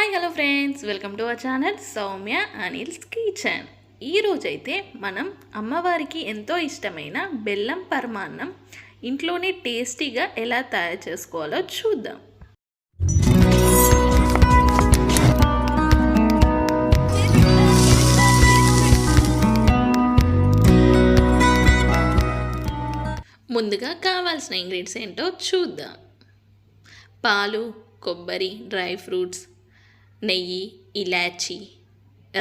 Hi hello friends welcome to our channel Soumya Anil's kitchen ఈరోజైతే మనం అమ్మవారికి ఎంతో ఇష్టమైన బెల్లం పరమాన్నం ఇంట్లోనే టేస్టీగా ఎలా తయారు చేసుకోవాలో చూద్దాం. ముందుగా కావాల్సిన ఇంగ్రీడియంట్స్ ఏంటో చూద్దాం. పాలు కొబ్బరి డ్రై ఫ్రూట్స్ నెయ్యి ఇలాచి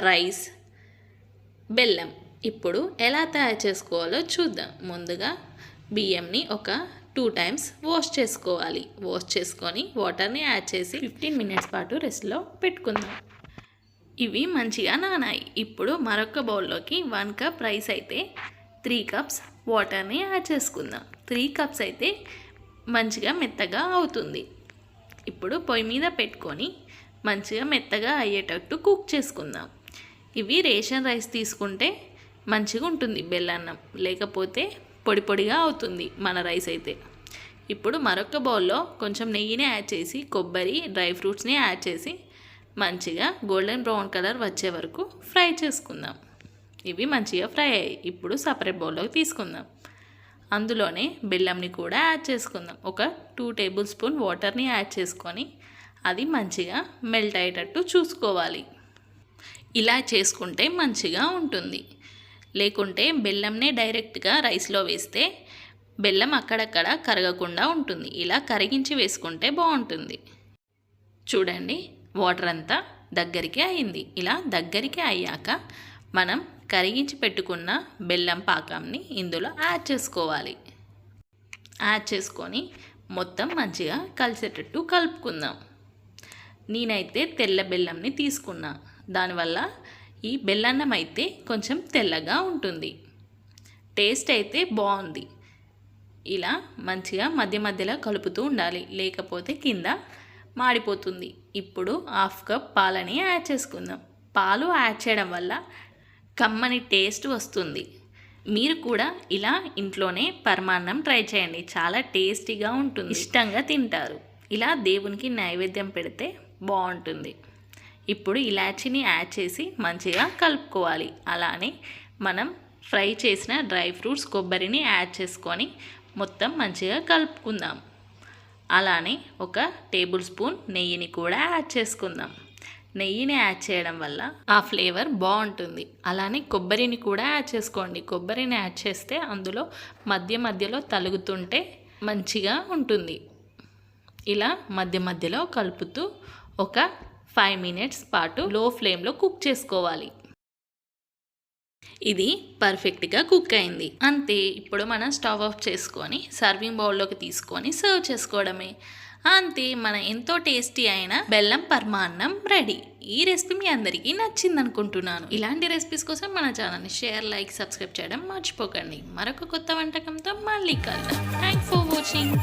రైస్ బెల్లం. ఇప్పుడు ఎలా తయారు చేసుకోవాలో చూద్దాం. ముందుగా బియ్యంని ఒక టూ టైమ్స్ వాష్ చేసుకోవాలి. వాష్ చేసుకొని వాటర్ని యాడ్ చేసి ఫిఫ్టీన్ మినిట్స్ పాటు రెస్ట్లో పెట్టుకుందాం. ఇవి మంచిగా నానాయి. ఇప్పుడు మరొక బౌల్లోకి వన్ కప్ రైస్ అయితే త్రీ కప్స్ వాటర్ని యాడ్ చేసుకుందాం. త్రీ కప్స్ అయితే మంచిగా మెత్తగా అవుతుంది. ఇప్పుడు పొయ్యి మీద పెట్టుకొని మంచిగా మెత్తగా అయ్యేటట్టు కుక్ చేసుకుందాం. ఇవి రేషన్ రైస్ తీసుకుంటే మంచిగా ఉంటుంది బెల్లన్నం లేకపోతే పొడి పొడిగా అవుతుంది మన రైస్ అయితే. ఇప్పుడు మరొక బౌల్లో కొంచెం నెయ్యిని యాడ్ చేసి కొబ్బరి డ్రై ఫ్రూట్స్ని యాడ్ చేసి మంచిగా గోల్డెన్ బ్రౌన్ కలర్ వచ్చే వరకు ఫ్రై చేసుకుందాం. ఇవి మంచిగా ఫ్రై అయ్యాయి. ఇప్పుడు సపరేట్ బౌల్లోకి తీసుకుందాం. అందులోనే బెల్లంని కూడా యాడ్ చేసుకుందాం. ఒక టూ టేబుల్ స్పూన్ వాటర్ని యాడ్ చేసుకొని అది మంచిగా మెల్ట్ అయ్యేటట్టు చూసుకోవాలి. ఇలా చేసుకుంటే మంచిగా ఉంటుంది. లేకుంటే బెల్లంనే డైరెక్ట్గా రైస్లో వేస్తే బెల్లం అక్కడక్కడ కరగకుండా ఉంటుంది. ఇలా కరిగించి వేసుకుంటే బాగుంటుంది. చూడండి వాటర్ అంతా దగ్గరికి అయింది. ఇలా దగ్గరికి అయ్యాక మనం కరిగించి పెట్టుకున్న బెల్లం పాకంని ఇందులో యాడ్ చేసుకోవాలి. యాడ్ చేసుకొని మొత్తం మంచిగా కలిసేటట్టు కలుపుకుందాం. నేనైతే తెల్ల బెల్లంని తీసుకున్నా. దానివల్ల ఈ బెల్లన్నం అయితే కొంచెం తెల్లగా ఉంటుంది. టేస్ట్ అయితే బాగుంది. ఇలా మంచిగా మధ్య మధ్యలో కలుపుతూ ఉండాలి. లేకపోతే కింద మాడిపోతుంది. ఇప్పుడు హాఫ్ కప్ పాలని యాడ్ చేసుకుందాం. పాలు యాడ్ చేయడం వల్ల కమ్మని టేస్ట్ వస్తుంది. మీరు కూడా ఇలా ఇంట్లోనే పరమాన్నం ట్రై చేయండి. చాలా టేస్టీగా ఉంటుంది. ఇష్టంగా తింటారు. ఇలా దేవునికి నైవేద్యం పెడితే బాగుంటుంది. ఇప్పుడు ఇలాచీని యాడ్ చేసి మంచిగా కలుపుకోవాలి. అలానే మనం ఫ్రై చేసిన డ్రై ఫ్రూట్స్ కొబ్బరిని యాడ్ చేసుకొని మొత్తం మంచిగా కలుపుకుందాం. అలానే ఒక టేబుల్ స్పూన్ నెయ్యిని కూడా యాడ్ చేసుకుందాం. నెయ్యిని యాడ్ చేయడం వల్ల ఆ ఫ్లేవర్ బాగుంటుంది. అలానే కొబ్బరిని కూడా యాడ్ చేసుకోండి. కొబ్బరిని యాడ్ చేస్తే అందులో మధ్య మధ్యలో తలుగుతుంటే మంచిగా ఉంటుంది. ఇలా మధ్య మధ్యలో కలుపుతూ ఒక ఫైవ్ మినిట్స్ పాటు లో ఫ్లేమ్లో కుక్ చేసుకోవాలి. ఇది పర్ఫెక్ట్గా కుక్ అయింది. అంతే ఇప్పుడు మనం స్టవ్ ఆఫ్ చేసుకొని సర్వింగ్ బౌల్లోకి తీసుకొని సర్వ్ చేసుకోవడమే. అంతే మన ఎంతో టేస్టీ అయిన బెల్లం పర్మాన్నం రెడీ ఈ రెసిపీ మీ అందరికీ నచ్చింది అనుకుంటున్నాను ఇలాంటి రెసిపీస్ కోసం మన ఛానల్ని షేర్ లైక్ సబ్స్క్రైబ్ చేయడం మర్చిపోకండి. మరొక కొత్త వంటకంతో మళ్ళీ కలుద్దాం. Thanks for watching